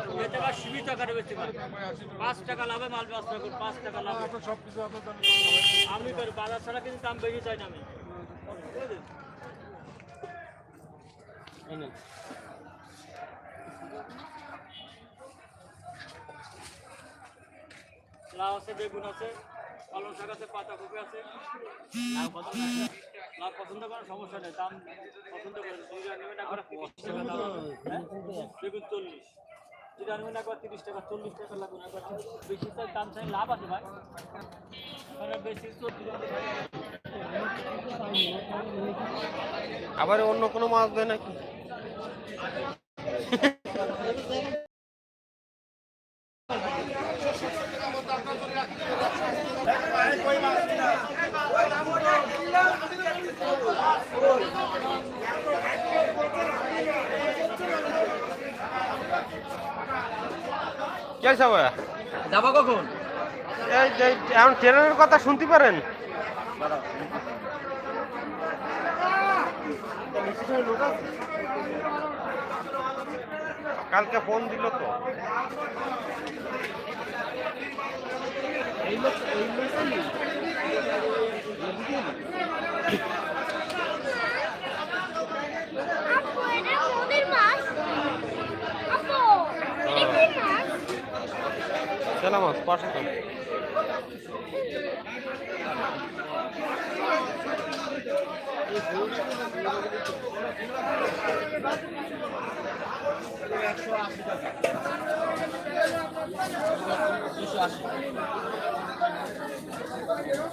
যান এতে সীমিত আকারে বেশি পাই পাঁচ টাকা লাভে মাল ব্যবসা করুন পাঁচ টাকা লাভে আমি করি বাজার ছাড়া কিন্তু দাম বেশি চাই না আমি বুঝলেন? এই নেন। লাউ আছে বেগুন আছে পালং শাক আছে পাতাকপি আছে লাউ পছন্দ? লাউ পছন্দ করার সমস্যা নেই দাম পছন্দ দাম হ্যাঁ? বেগুন চল্লিশ দুইটা নেবেন একবার তিরিশ টাকা চল্লিশ টাকা লাগুন একবার বেশি চাই দাম চাই লাভ আছে ভাই। মানে বেশি আবার অন্য কোনো মাছ দেয় নাকি? কে সবাই যাব কখন? এখন ট্রেনের কথা শুনতে পারেন? কালকে ফোন দিল তো। আপু পাশে তো